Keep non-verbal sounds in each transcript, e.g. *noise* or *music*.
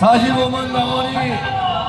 45만 당원이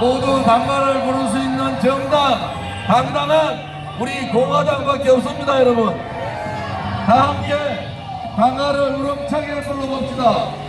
모두 당가를 부를 수 있는 정당, 당당한 우리 공화당밖에 없습니다, 여러분. 다 함께 당가를 우렁차게 불러봅시다.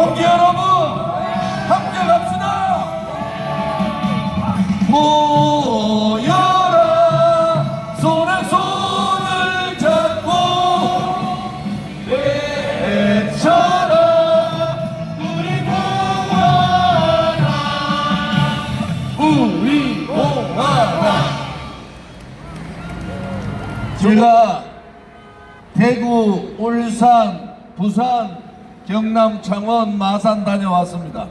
동지 여러분 함께 갑시다. 모여라. 손에 손을 잡고 외쳐라. 우리 공화당 우리 공화당 제가 대구, 울산, 부산, 경남, 창원, 마산 다녀왔습니다.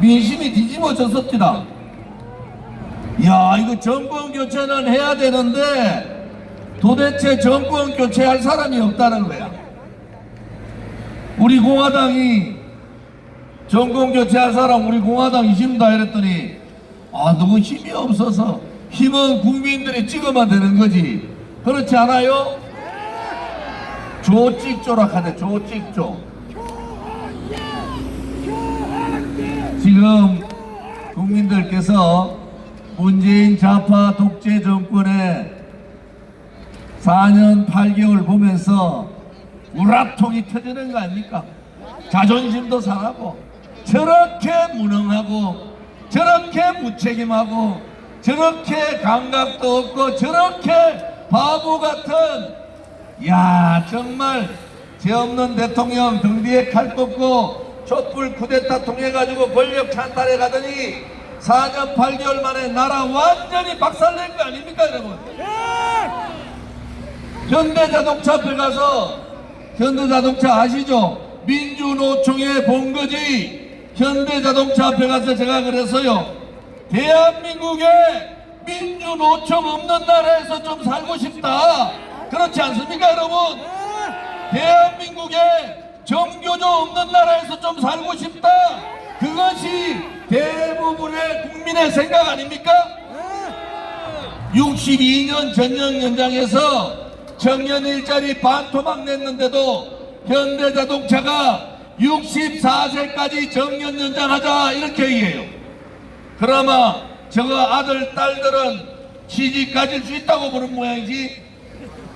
민심이 뒤집어졌습니다. 야, 이거 정권 교체는 해야 되는데 도대체 정권 교체할 사람이 없다는 거야. 우리 공화당이 정권 교체할 사람 우리 공화당 이십니다 이랬더니 아 너무 힘이 없어서 힘은 국민들이 찍으면 되는 거지 그렇지 않아요? 조찍조락하네 조찍조 지금 국민들께서 문재인 좌파 독재 정권의 4년 8개월 보면서 우라통이 터지는 거 아닙니까? 자존심도 상하고 저렇게 무능하고 저렇게 무책임하고 저렇게 감각도 없고 저렇게 바보 같은 야 정말 죄 없는 대통령 등 뒤에 칼 꽂고 촛불 쿠데타 통해 가지고 권력 찬탈해 가더니 4년 8개월 만에 나라 완전히 박살낸 거 아닙니까 여러분? 현대자동차 앞에 가서 현대자동차 아시죠? 민주노총의 본거지 현대자동차 앞에 가서 제가 그래서요 대한민국에 민주노총 없는 나라에서 좀 살고 싶다 그렇지 않습니까 여러분? 대한민국에 정교조 없는 나라에서 좀 살고 싶다 그것이 대부분의 국민의 생각 아닙니까? 62년 전년 연장에서 청년 일자리 반토막 냈는데도 현대자동차가 64세까지 정년 연장하자 이렇게 얘기해요. 그러면 저거 아들 딸들은 시집 가질 수 있다고 보는 모양이지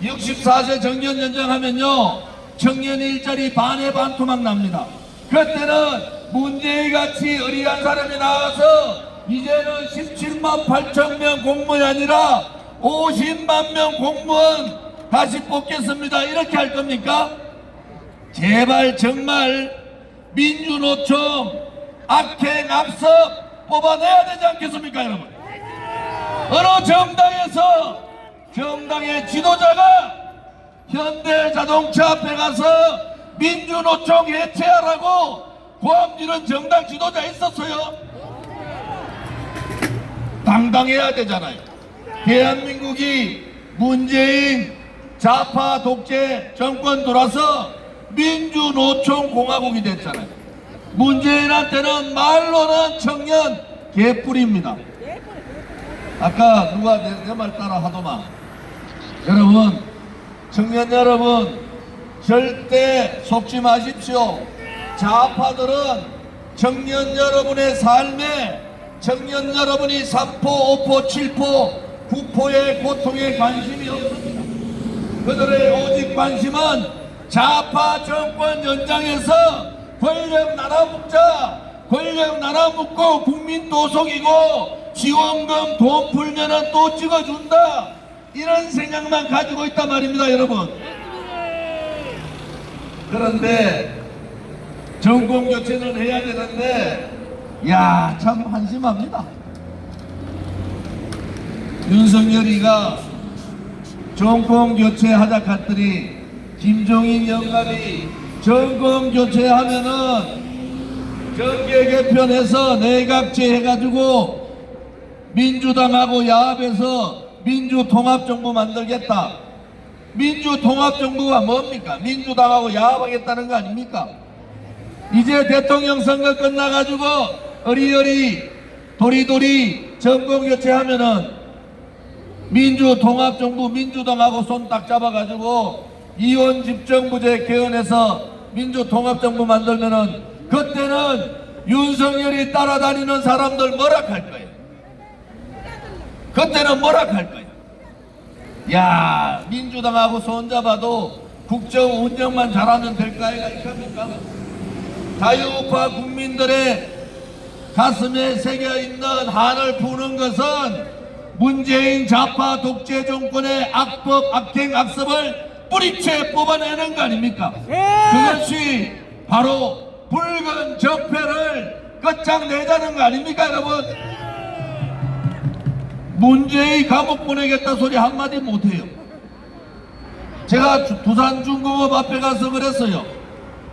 64세 정년 연장하면요 청년 일자리 반에 반토막 납니다. 그때는 문재인 같이 어리한 사람이 나와서 이제는 17만 8천 명 공무원이 아니라 50만 명 공무원 다시 뽑겠습니다. 이렇게 할 겁니까? 제발 정말 민주노총 악행 압섭 뽑아내야 되지 않겠습니까 여러분? 어느 정당에서 정당의 지도자가 현대자동차 앞에 가서 민주노총 해체하라고 고함지는 정당 지도자 있었어요. 당당해야 되잖아요. 대한민국이 문재인 좌파 독재 정권 돌아서 민주노총 공화국이 됐잖아요. 문재인한테는 말로는 청년 개뿔입니다. 아까 누가 내 말 따라 하더만 여러분 청년 여러분 절대 속지 마십시오. 좌파들은 청년 여러분의 삶에 청년 여러분이 3포, 5포, 7포, 9포의 고통에 관심이 없습니다. 그들의 오직 관심은 좌파 정권 연장에서 권력 나눠먹자, 권력 나눠먹고 국민 또 속이고 지원금 돈 풀면은 또 찍어준다. 이런 생각만 가지고 있단 말입니다, 여러분. 그런데 정권 교체는 해야 되는데, 야, 참 한심합니다. 윤석열이가 정권 교체하자 갔더니 김종인 영감이 정권 교체하면은 정계 개편해서 내각제 해가지고 민주당하고 야합해서 민주통합정부 만들겠다. 민주통합정부가 뭡니까? 민주당하고 야합하겠다는 거 아닙니까? 이제 대통령 선거 끝나가지고 어리어리 도리도리 정권 교체하면은 민주통합정부 민주당하고 손 딱 잡아가지고 이원 집정부제 개헌해서 민주통합정부 만들면은 그때는 윤석열이 따라다니는 사람들 뭐라 할 거예요. 그때는 뭐라 할 거예요. 야 민주당하고 손 잡아도 국정 운영만 잘하면 될까요? 이겁니까? 자유우파 국민들의 가슴에 새겨 있는 한을 푸는 것은 문재인 좌파 독재 정권의 악법, 악행, 악습을 뿌리채 뽑아내는 거 아닙니까? 그것이 바로 붉은 적폐를 끝장내자는 거 아닙니까, 여러분? 문재인 감옥 보내겠다 소리 한마디 못해요. 제가 주- 부산 중공업 앞에 가서 그랬어요.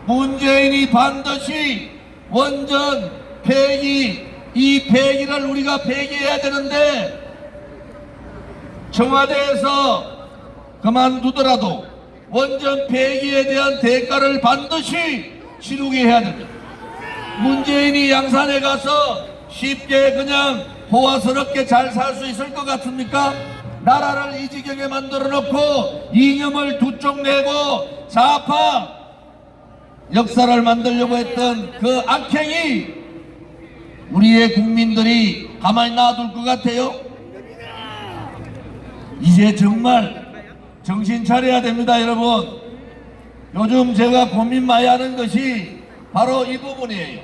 문재인이 반드시 원전 폐기, 이 폐기를 우리가 폐기해야 되는데 청와대에서 그만두더라도 원전 폐기에 대한 대가를 반드시 치르게 해야 됩니다. 문재인이 양산에 가서 쉽게 그냥 호화스럽게 잘 살 수 있을 것 같습니까? 나라를 이 지경에 만들어 놓고 이념을 두 쪽 내고 좌파 역사를 만들려고 했던 그 악행이 우리의 국민들이 가만히 놔둘 것 같아요? 이제 정말 정신 차려야 됩니다, 여러분. 요즘 제가 고민 많이 하는 것이 바로 이 부분이에요.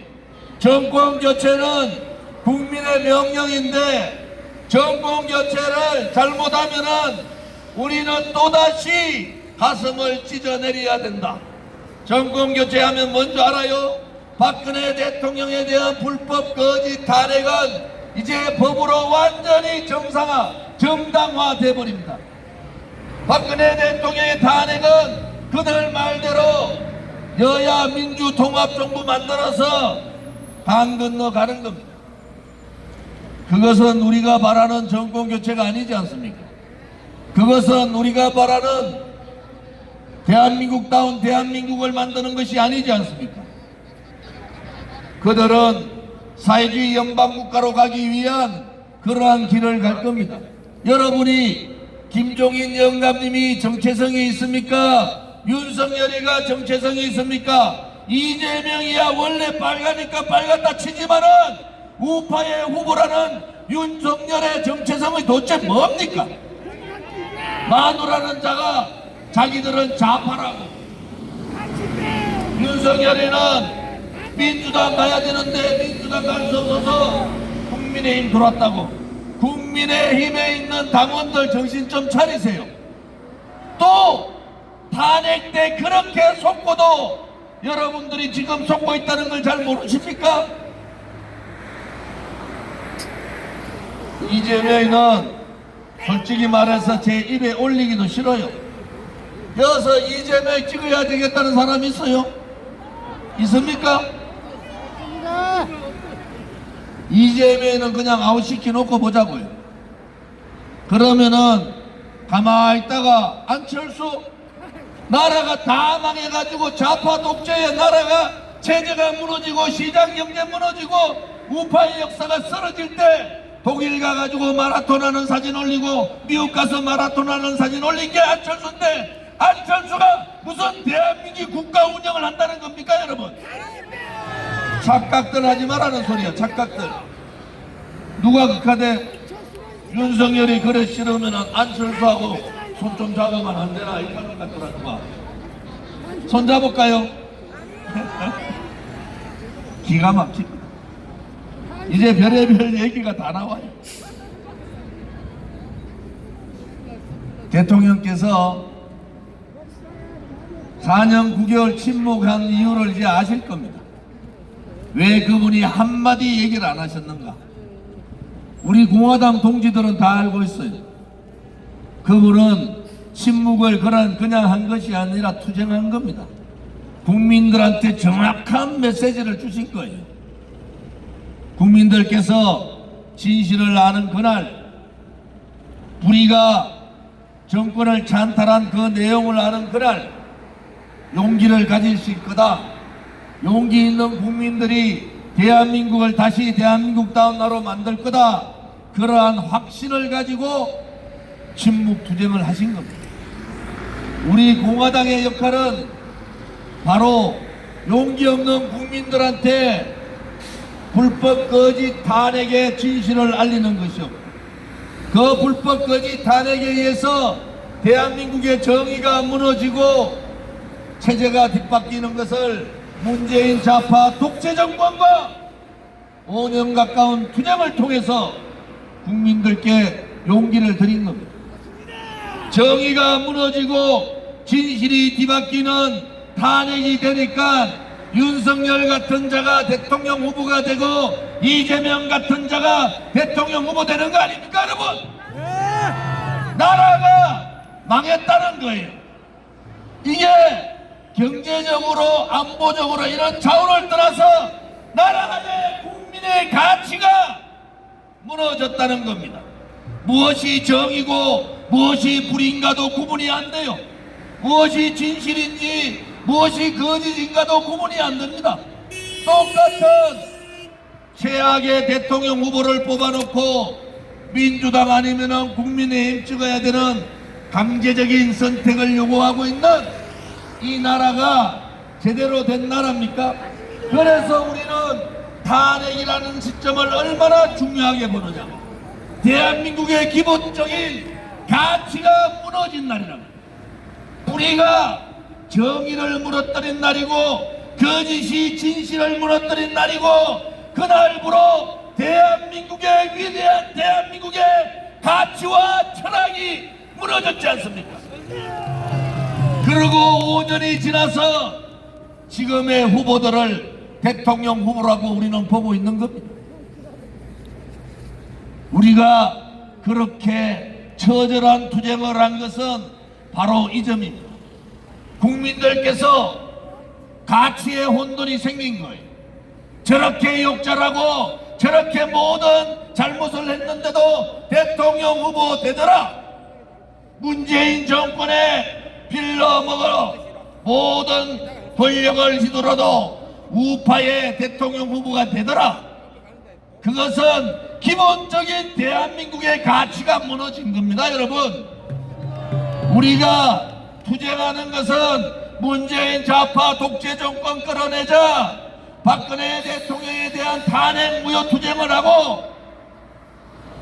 정권 교체는 국민의 명령인데 정권 교체를 잘못하면은 우리는 또다시 가슴을 찢어내려야 된다. 정권 교체하면 뭔지 알아요? 박근혜 대통령에 대한 불법 거짓 탄핵은 이제 법으로 완전히 정상화, 정당화 돼버립니다. 박근혜 대통령의 탄핵은 그들 말대로 여야 민주 통합 정부 만들어서 강 건너 가는 겁니다. 그것은 우리가 바라는 정권 교체가 아니지 않습니까? 그것은 우리가 바라는 대한민국다운 대한민국을 만드는 것이 아니지 않습니까? 그들은 사회주의 연방국가로 가기 위한 그러한 길을 갈 겁니다. 여러분이 김종인 영감님이 정체성이 있습니까? 윤석열이가 정체성이 있습니까? 이재명이야 원래 빨가니까 빨갛다 치지만은 우파의 후보라는 윤석열의 정체성이 도대체 뭡니까? 마누라는 자가 자기들은 좌파라고 윤석열이는 민주당 가야 되는데 민주당 갈 수 없어서 국민의힘 들어왔다고 국민의힘에 있는 당원들 정신 좀 차리세요 또 탄핵 때 그렇게 속고도 여러분들이 지금 속고 있다는 걸 잘 모르십니까? 이재명은 솔직히 말해서 제 입에 올리기도 싫어요. 여기서 이재명 찍어야 되겠다는 사람 있어요? 있습니까? 이재명은 그냥 아웃시켜 놓고 보자고요. 그러면은 가만히 있다가 안철수 나라가 다 망해가지고 좌파 독재의 나라가 체제가 무너지고 시장 경제 무너지고 우파의 역사가 쓰러질 때 독일 가가지고 마라톤 하는 사진 올리고 미국 가서 마라톤 하는 사진 올린 게 안철수인데 안철수가 무슨 대한민국 국가 운영을 한다는 겁니까 여러분? 착각들 하지 말라는 소리야 착각들. 누가 극하대? 윤석열이 그래 싫으면 안철수하고 손 좀 잡으면 안 되나? 이렇게 할것 같더라 누가. 손 잡을까요? *laughs* 기가 막힙니다 이제 별의별 얘기가 다 나와요 대통령께서 4년 9개월 침묵한 이유를 이제 아실 겁니다 왜 그분이 한마디 얘기를 안 하셨는가 우리 공화당 동지들은 다 알고 있어요. 그분은 침묵을 그런 그냥 한 것이 아니라 투쟁한 겁니다. 국민들한테 정확한 메시지를 주신 거예요. 국민들께서 진실을 아는 그날 우리가 정권을 찬탈한 그 내용을 아는 그날 용기를 가질 수 있거다. 용기 있는 국민들이 대한민국을 다시 대한민국다운 나라로 만들 거다. 그러한 확신을 가지고 침묵 투쟁을 하신 겁니다. 우리 공화당의 역할은 바로 용기 없는 국민들한테 불법 거짓 탄핵의 진실을 알리는 것이요. 그 불법 거짓 탄핵에 의해서 대한민국의 정의가 무너지고 체제가 뒷바뀌는 것을 문재인 좌파 독재 정권과 5년 가까운 투쟁을 통해서 국민들께 용기를 드린 겁니다. 정의가 무너지고 진실이 뒤바뀌는 탄핵이 되니까 윤석열 같은 자가 대통령 후보가 되고 이재명 같은 자가 대통령 후보 되는 거 아닙니까 여러분? 나라가 망했다는 거예요. 이게 경제적으로 안보적으로 이런 자원을 떠나서 나라의 국민의 가치가 무너졌다는 겁니다. 무엇이 정이고 무엇이 불인가도 구분이 안 돼요. 무엇이 진실인지 무엇이 거짓인가도 구분이 안 됩니다. 똑같은 최악의 대통령 후보를 뽑아놓고 민주당 아니면은 국민의힘 찍어야 되는 강제적인 선택을 요구하고 있는 이 나라가 제대로 된 나라입니까? 그래서 우리는 탄핵이라는 시점을 얼마나 중요하게 보느냐. 대한민국의 기본적인 가치가 무너진 날이라고. 우리가 정의를 무너뜨린 날이고 거짓이 진실을 무너뜨린 날이고 그날부로 대한민국의 위대한 대한민국의 가치와 철학이 무너졌지 않습니까? 그리고 5년이 지나서 지금의 후보들을 대통령 후보라고 우리는 보고 있는 겁니다. 우리가 그렇게 처절한 투쟁을 한 것은 바로 이 점입니다. 국민들께서 가치의 혼돈이 생긴 거예요. 저렇게 욕설하고 저렇게 모든 잘못을 했는데도 대통령 후보 되더라. 문재인 정권에 빌려먹어 모든 권력을 휘두르도 우파의 대통령 후보가 되더라. 그것은 기본적인 대한민국의 가치가 무너진 겁니다, 여러분. 우리가 투쟁하는 것은 문재인 좌파 독재 정권 끌어내자 박근혜 대통령에 대한 탄핵 무효 투쟁을 하고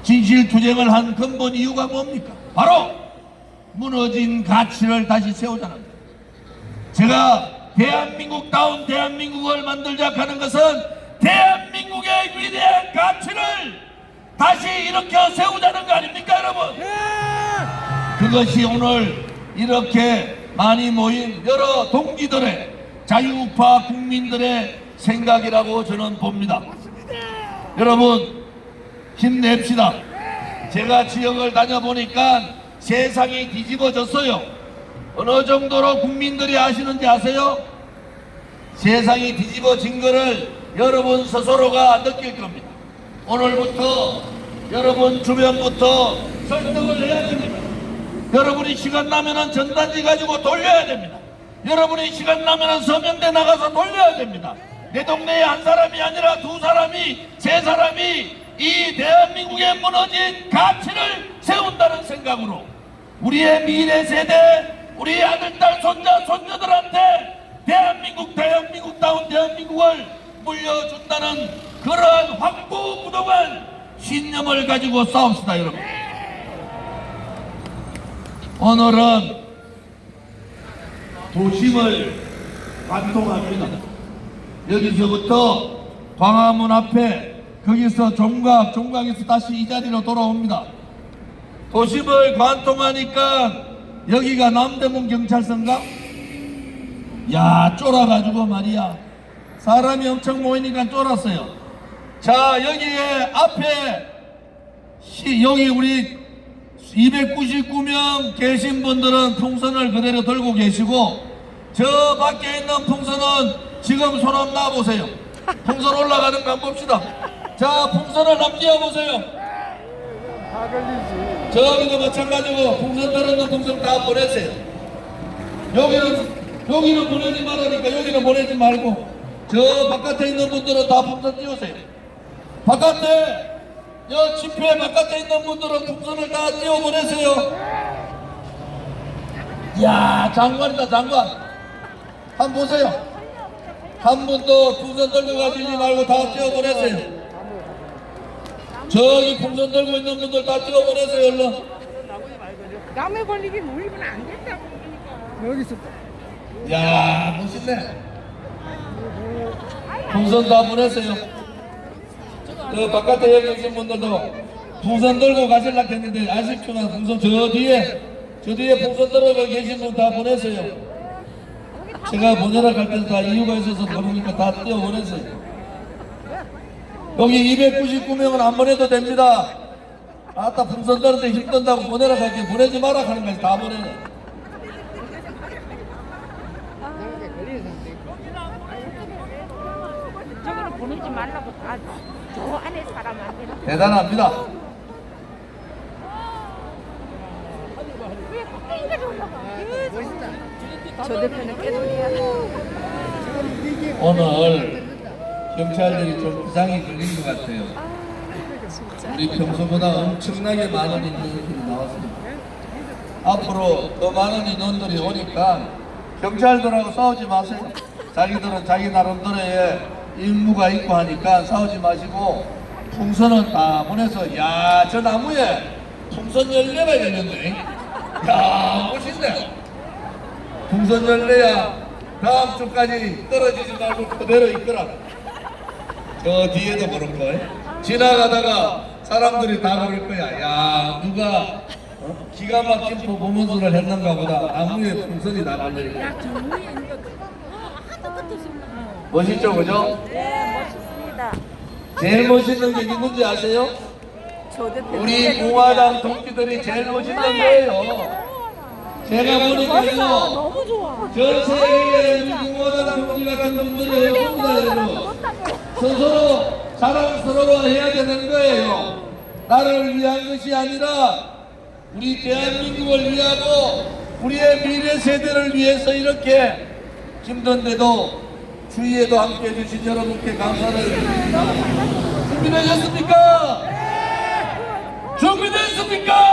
진실 투쟁을 한 근본 이유가 뭡니까? 바로 무너진 가치를 다시 세우자는 거예요. 제가 대한민국다운 대한민국을 만들자 하는 것은 대한민국의 위대한 가치를 다시 일으켜 세우자는 거 아닙니까 여러분? 그것이 오늘 이렇게 많이 모인 여러 동지들의 자유우파 국민들의 생각이라고 저는 봅니다. 여러분 힘냅시다. 제가 지역을 다녀보니까 세상이 뒤집어졌어요. 어느 정도로 국민들이 아시는지 아세요? 세상이 뒤집어진 것을 여러분 스스로가 느낄 겁니다. 오늘부터 여러분 주변부터 설득을 해야 됩니다. 여러분이 시간 나면은 전단지 가지고 돌려야 됩니다. 여러분이 시간 나면은 서명대 나가서 돌려야 됩니다. 내 동네에 한 사람이 아니라 두 사람이 세 사람이 이 대한민국에 무너진 가치를 세운다는 생각으로 우리의 미래 세대 우리 아들 딸 손자 손녀들한테 대한민국 대한민국다운 대한민국을 물려준다는 그러한 확고부동한 신념을 가지고 싸웁시다 여러분 오늘은 도심을 관통합니다. 여기서부터 광화문 앞에 거기서 종각 종각에서 다시 이 자리로 돌아옵니다. 도심을 관통하니까 여기가 남대문 경찰서인가? 야 쫄아가지고 말이야. 사람이 엄청 모이니까 쫄았어요. 자 여기에 앞에 시- 여기 우리 299명 계신 분들은 풍선을 그대로 들고 계시고 저 밖에 있는 풍선은 지금 손 한번 놔보세요 풍선 올라가는 거 한번 봅시다 자 풍선을 띄워보세요 다 걸리지. 저기도 마찬가지고 풍선 들었는 풍선 다 보내세요. 여기는 여기는 보내지 말라니까 여기는 보내지 말고 저 바깥에 있는 분들은 다 풍선 띄우세요. 바깥에 여 집회 바깥에 있는 분들은 풍선을 다 띄워 보내세요. 야 장관이다 장관. 한번 보세요. 한 분도 풍선 들고 가시지 말고 다 띄워 보내세요. 저기 풍선 들고 있는 분들 다 띄워 보내세요 얼른. 남의 권리기 물리면 안 된다고 그러니까. 여기서 야 멋있네 풍선 다 보냈어요 저 바깥에 여기 계신 분들도 풍선 들고 가실라 했는데 아쉽지만 풍선 저 뒤에 저 뒤에 풍선 들고 계신 분 다 보냈어요. 제가 보내라 갈 때는 다 이유가 있어서 그러니까 다 띄워 보냈어요. 여기 299명은 안 보내도 됩니다. 아따 풍선 들는데 힘든다고 보내라 갈게 보내지 마라 하는 거지 다 보내네 저거는 보내지 말라고 다 대단합니다 왜 꼭대기까지 올라가? 저 대표는 깨돌이야. 오늘 경찰들이 좀 이상이 걸린 것 같아요. 우리 평소보다 엄청나게 많은 인원들이 나왔습니다. 앞으로 더 많은 인원들이 오니까 경찰들하고 싸우지 마세요. 자기들은 자기 나름대로의 임무가 있고 하니까 싸우지 마시고 풍선은 다 보내서 야 저 나무에 풍선 열매가 열렸네. 야 멋있네. 풍선 열매야 다음 주까지 떨어지지 말고 그대로 있거라. 저 뒤에도 그럴 거야. 지나가다가 사람들이 다 그럴 거야. 야 누가 어? 기가 막힌 퍼포먼스를 했는가 보다. 나무에 풍선이 다 달려있고 멋있죠 그죠? 네, 멋있습니다. 제일 멋있는 게 누군지 아세요? 저 대표. 우리 공화당 동지들이 제일 멋있는 거예요 제가 보니까요. 전 세계에 우리 공화당 동지 같은 분들이 없습니다 여러분 스스로 자랑스러워해야 되는 거예요 나를 위한 것이 아니라 우리 대한민국을 위하고 우리의 미래 세대를 위해서 이렇게 힘든데도 주위에도 함께 해주신 여러분께 감사를 준비되셨습니까? 준비됐습니까?